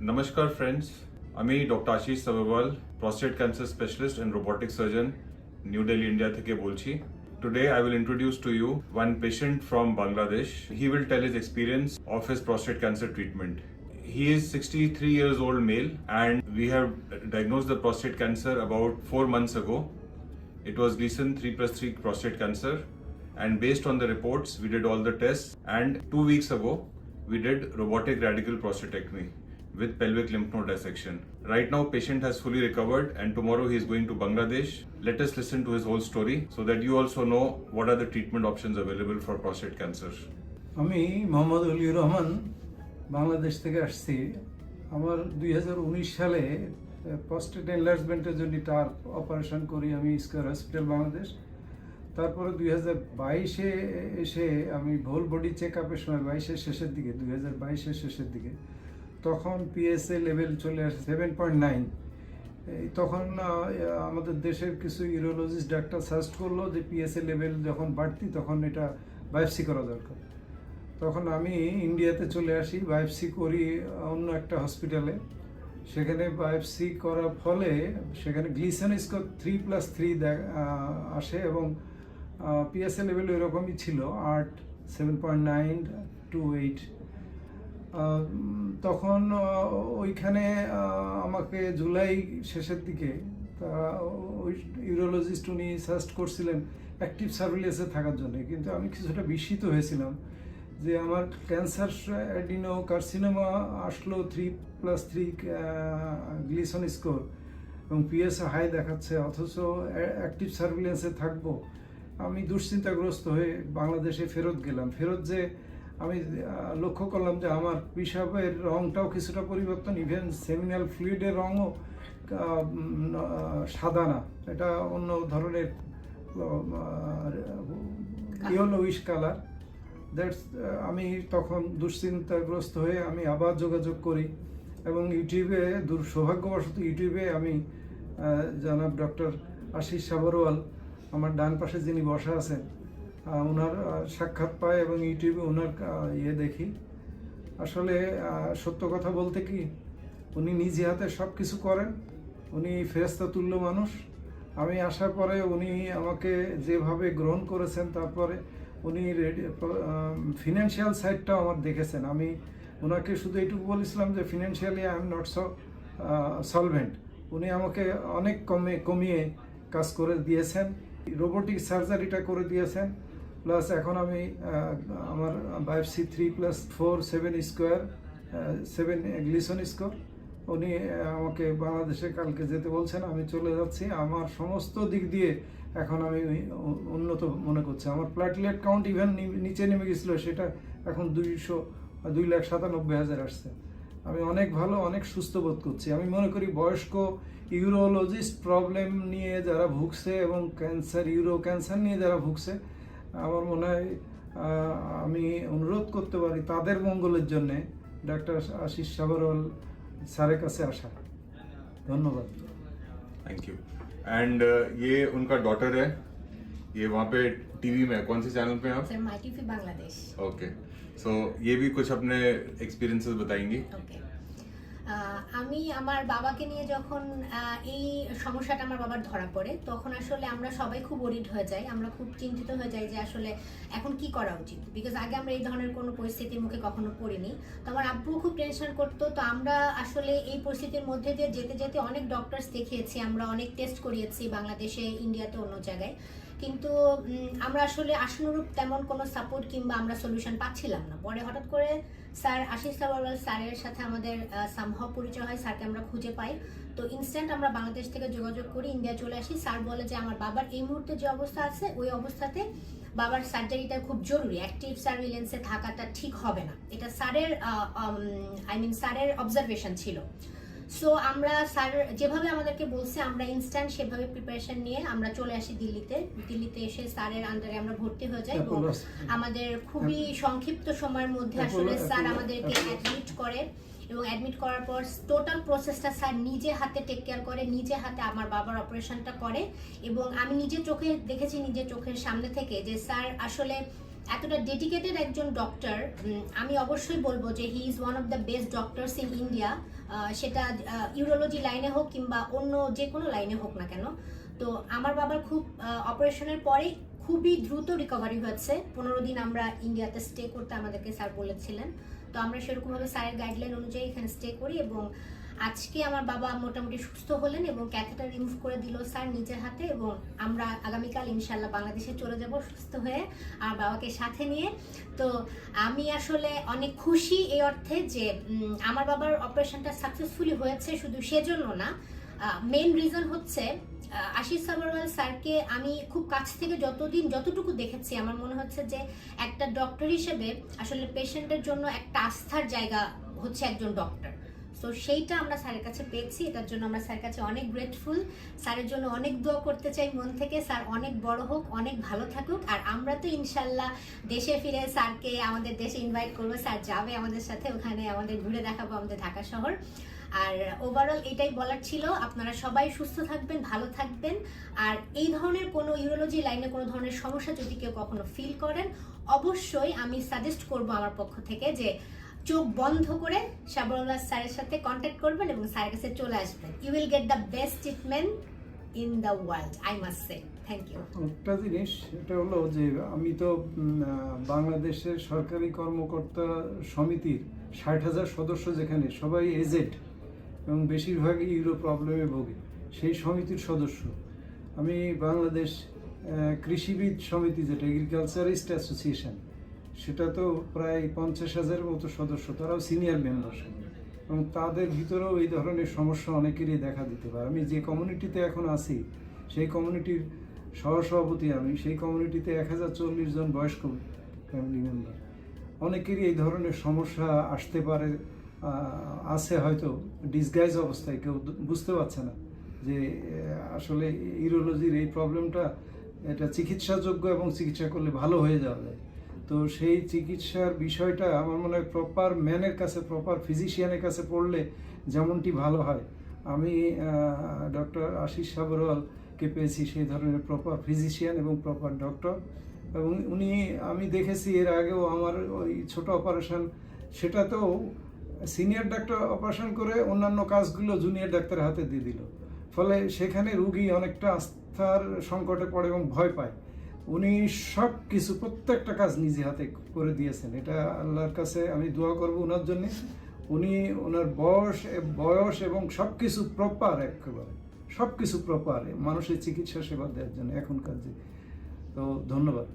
Namaskar, friends. আমি doctor Ashish Sabharwal prostate cancer specialist and robotic surgeon New Delhi India থেকে বলছি Today I will introduce to you one patient from Bangladesh. He will tell his experience of his prostate cancer treatment. He is 63 years old male and we have diagnosed the prostate cancer about 4 months ago. It was Gleason 3 plus 3 prostate cancer and based on the reports we did all the tests and 2 weeks ago we did robotic radical prostatectomy With pelvic lymph node dissection. Right now patient has fully recovered and tomorrow he is going to Bangladesh. Let us listen to his whole story so that you also know what are the treatment options available for prostate cancer. আমি মোহাম্মদ অলিউর রহমান বাংলাদেশ থেকে আসছি আমার দুই সালে prostate এনলার্জমেন্টের জন্য তার operation করি আমি স্কোয়ার হসপিটাল বাংলাদেশ তারপরে দুই হাজার বাইশে এসে আমি ভোল বডি চেক আপের সময় বাইশের শেষের দিকে দুই হাজার বাইশের শেষের দিকে তখন পিএসএ লেভেল চলে আসে সেভেন পয়েন্ট নাইন তখন আমাদের দেশের কিছু ইউরোলজিস্ট ডাক্তার সাজেস্ট করল যে পিএসএ লেভেল যখন বাড়তি, তখন এটা বায়োপসি করা দরকার। তখন আমি ইন্ডিয়াতে চলে আসি বায়োপসি করি অন্য একটা হসপিটালে সেখানে বায়োপসি করার ফলে সেখানে Gleason score three plus three আসে এবং পিএসএ লেভেল এরকমই ছিল, আট seven point nine two eight তখন ওইখানে আমাকে জুলাই শেষের দিকে ওই ইউরোলজিস্ট উনি সাজেস্ট করছিলেন অ্যাক্টিভ সার্ভিলেন্সে থাকার জন্য। কিন্তু আমি কিছুটা বিস্মিত হয়েছিলাম যে আমার ক্যান্সার, অ্যাডিনো কার্সিনোমা আসলো three plus three Gleason score এবং পিএস হাই দেখাচ্ছে, অথচ অ্যাক্টিভ সার্ভিলেন্সে থাকব। আমি দুশ্চিন্তাগ্রস্ত হয়ে বাংলাদেশে ফেরত গেলাম। ফেরত যে আমি লক্ষ্য করলাম যে আমার পিসাবের রংটাও কিছুটা পরিবর্তন ইভেন সেমিনাল ফ্লুইডের রঙও সাদা না। এটা অন্য ধরনের ইয়েলোইশ কালার দ্যাটস আমি তখন দুশ্চিন্তাগ্রস্ত হয়ে আমি আবার যোগাযোগ করি এবং ইউটিউবে দুর সৌভাগ্যবশত ইউটিউবে আমি জানাব ডক্টর আশিস সাবরওয়াল আমার ডান পাশে যিনি বসা আছেন ওনার সাক্ষাৎ পাই এবং ইউটিউবে ওনার ইয়ে দেখি। আসলে সত্য কথা বলতে কি, উনি নিজে হাতে সব কিছু করেন, উনি ফেরেস্তা তুল্য মানুষ। আমি আসার পরে উনি আমাকে যেভাবে গ্রহণ করেছেন, তারপরে উনি ফিনান্সিয়াল সাইডটাও আমার দেখেছেন। আমি ওনাকে শুধু এইটুকু বলেছিলাম যে financially I am not so solvent উনি আমাকে অনেক কমে, কমিয়ে কাজ করে দিয়েছেন। রোবোটিক সার্জারিটা করে দিয়েছেন। প্লাস এখন আমি আমার biopsy three plus four seven square seven Gleason score উনি আমাকে বাংলাদেশে কালকে যেতে বলছেন, আমি চলে যাচ্ছি। আমার সমস্ত দিক দিয়ে এখন আমি উন্নত মনে করছি। আমার প্লাটলেট কাউন্ট ইভেন নিচে নেমে গেছিল, সেটা এখন দুইশো, দুই লাখ সাতানব্বই হাজার আসছে। আমি অনেক ভালো, অনেক সুস্থ বোধ করছি। আমি মনে করি বয়স্ক ইউরোলজিস্ট প্রবলেম নিয়ে যারা ভুগছে এবং ক্যান্সার ইউরো ক্যান্সার নিয়ে যারা ভুগছে আমার মনে হয় আহ, আমি অনুরোধ করতে পারি তাদের মঙ্গলের জন্যে ডাক্তার আশিস সাগরওয়াল স্যারের কাছে আসা ধন্যবাদ Thank you. And uh, ये उनका डॉटर है ये वहाँ पे टीवी में कौन से चैनल पे हैं आप sir my TV Bangladesh okay so ये भी कुछ अपने एक्सपीरियंसेस बताएंगी ওকে আমি আমার বাবাকে নিয়ে যখন এই সমস্যাটা আমার বাবার ধরা পড়ে, তখন আসলে আমরা সবাই খুব ওরিড হয়ে যাই। আমরা খুব চিন্তিত হয়ে যাই যে আসলে এখন কি করা উচিত? বিকজ আগে আমরা এই ধরনের কোনো পরিস্থিতির মুখে কখনো পড়িনি। তো আমার আব্বু খুব টেনশন করতো। তো আমরা আসলে এই পরিস্থিতির মধ্যে দিয়ে যেতে যেতে অনেক ডক্টরস দেখিয়েছি। আমরা অনেক টেস্ট করিয়েছি বাংলাদেশে ইন্ডিয়াতে অন্য জায়গায়। কিন্তু আমরা আসলে আশানুরূপ তেমন কোনো সাপোর্ট কিংবা আমরা সলিউশন পাচ্ছিলাম না। পরে হঠাৎ করে স্যার আশিস সাওয়াল স্যারের সাথে আমাদের সামহাও পরিচয় হয়, স্যারকে আমরা খুঁজে পাই। তো ইনস্ট্যান্ট আমরা বাংলাদেশ থেকে যোগাযোগ করি ইন্ডিয়া চলে আসি। স্যার বলে যে, আমার বাবার এই মুহূর্তে যে অবস্থা আছে, ওই অবস্থাতে বাবার সার্জারিটা খুব জরুরি। অ্যাক্টিভ সার্ভিলেন্সে থাকাটা ঠিক হবে না। এটা স্যারের আই মিন স্যারের অবজারভেশন ছিল। সো আমরা স্যার যেভাবে আমাদেরকে বলছে আমরা ইনস্ট্যান্ট সেভাবে প্রিপারেশন নিয়ে আমরা চলে আসি দিল্লিতে। দিল্লিতে এসে স্যারের আন্ডারে আমরা ভর্তি হয়ে যাই এবং আমাদের খুবই সংক্ষিপ্ত সময়ের মধ্যে আসলে স্যার আমাদেরকে অ্যাডমিট করে এবং অ্যাডমিট করার পর টোটাল প্রসেসটা স্যার নিজে হাতে টেক কেয়ার করে নিজে হাতে আমার বাবার অপারেশনটা করে এবং আমি নিজে চোখে দেখেছি নিজে চোখের সামনে থেকে যে স্যার আসলে এতটা ডেডিকেটেড একজন ডক্টর আমি অবশ্যই বলব যে he is one of the best doctors in India সেটা ইউরোলজি লাইনে হোক কিংবা অন্য যে কোনো লাইনে হোক না কেন। তো আমার বাবার খুব অপারেশনের পরে খুবই দ্রুত রিকভারি হয়েছে। পনেরো দিন আমরা ইন্ডিয়াতে স্টে করতে আমাদেরকে স্যার বলেছিলেন। তো আমরা সেরকমভাবে স্যারের গাইডলাইন অনুযায়ী এখানে স্টে করি এবং আজকে আমার বাবা মোটামুটি সুস্থ হলেন এবং ক্যাথেটার রিমুভ করে দিল স্যার নিজের হাতে এবং আমরা আগামীকাল ইনশাল্লাহ বাংলাদেশে চলে যাব সুস্থ হয়ে আর বাবাকে সাথে নিয়ে। তো আমি আসলে অনেক খুশি এই অর্থে যে আমার বাবার অপারেশনটা সাকসেসফুলি হয়েছে শুধু সেজন্য না। মেন রিজন হচ্ছে আশিস সাবরওয়াল স্যারকে আমি খুব কাছ থেকে যতদিন যতটুকু দেখেছি, আমার মনে হচ্ছে যে একটা ডক্টর হিসেবে আসলে পেশেন্টের জন্য একটা আস্থার জায়গা হচ্ছে একজন ডক্টর তো সেইটা আমরা স্যারের কাছে পেয়েছি, এটার জন্য আমরা স্যারের কাছে অনেক গ্রেটফুল স্যারের জন্য অনেক দোয়া করতে চাই মন থেকে, স্যার অনেক বড় হোক, অনেক ভালো থাকুক, আর আমরা তো ইনশাল্লাহ দেশে ফিরে স্যারকে আমাদের দেশে ইনভাইট করব, স্যার যাবে আমাদের সাথে, ওখানে আমাদের ঘুরে দেখাবো আমাদের ঢাকা শহর। আর ওভারঅল এটাই বলার ছিল, আপনারা সবাই সুস্থ থাকবেন, ভালো থাকবেন, আর এই ধরনের কোনো ইউরোলজি লাইনে কোনো ধরনের সমস্যা যদি কেউ কখনো ফিল করেন, অবশ্যই আমি সাজেস্ট করব আমার পক্ষ থেকে যে চোখ বন্ধ করে সাবরুল্লাহ স্যারের সাথে কন্ট্যাক্ট করবেন এবং স্যারের কাছে চলে আসবেন। You will get the best treatment in the world I must say thank you একটা জিনিস, এটা হলো যে আমি তো বাংলাদেশের সরকারি কর্মকর্তা সমিতির ষাট হাজার সদস্য যেখানে, সবাই এজেড এবং বেশিরভাগই ইউরো প্রবলেমে ভোগে, সেই সমিতির সদস্য। আমি বাংলাদেশ কৃষিবিদ সমিতি যেটা এগ্রিকালচারিস্ট অ্যাসোসিয়েশন সেটা তো প্রায় পঞ্চাশ হাজারের মতো সদস্য, তারাও সিনিয়র মেম্বার এবং তাদের ভিতরেও এই ধরনের সমস্যা অনেকেরই দেখা দিতে পারে। আমি যে কমিউনিটিতে এখন আছি, সেই কমিউনিটির সহসভাপতি আমি, সেই কমিউনিটিতে এক হাজার চল্লিশ জন বয়স্ক ফ্যামিলি মেম্বার অনেকেরই এই ধরনের সমস্যা আসতে পারে আছে হয়তো ডিসগাইজ অবস্থায়, কেউ বুঝতে পারছে না যে আসলে ইউরোলজির এই প্রবলেমটা এটা চিকিৎসাযোগ্য এবং চিকিৎসা করলে ভালো হয়ে যাওয়া যায়। তো সেই চিকিৎসার বিষয়টা আমার মনে হয় প্রপার ম্যানের কাছে প্রপার ফিজিশিয়ানের কাছে পড়লে যেমনটি ভালো হয়। আমি ডক্টর আশিস সাবরওয়ালকে পেয়েছি সেই ধরনের প্রপার ফিজিশিয়ান এবং প্রপার ডক্টর এবং উনি, আমি দেখেছি এর আগেও আমার ওই ছোট অপারেশন সেটাতেও সিনিয়র ডাক্তার অপারেশন করে অন্যান্য কাজগুলো জুনিয়র ডাক্তারের হাতে দিয়ে দিল। ফলে সেখানে রুগী অনেকটা আস্থার সংকটে পড়ে এবং ভয় পায়। উনি সব কিছু প্রত্যেকটা কাজ নিজে হাতে করে দিয়েছেন। এটা আল্লাহর কাছে আমি দোয়া করব ওনার জন্য। উনি ওনার বয়স বয়স এবং সব কিছু প্রপার একেবারে। সব কিছু প্রপার মানুষের চিকিৎসা সেবা দেওয়ার জন্য এখনকার যে তো ধন্যবাদ।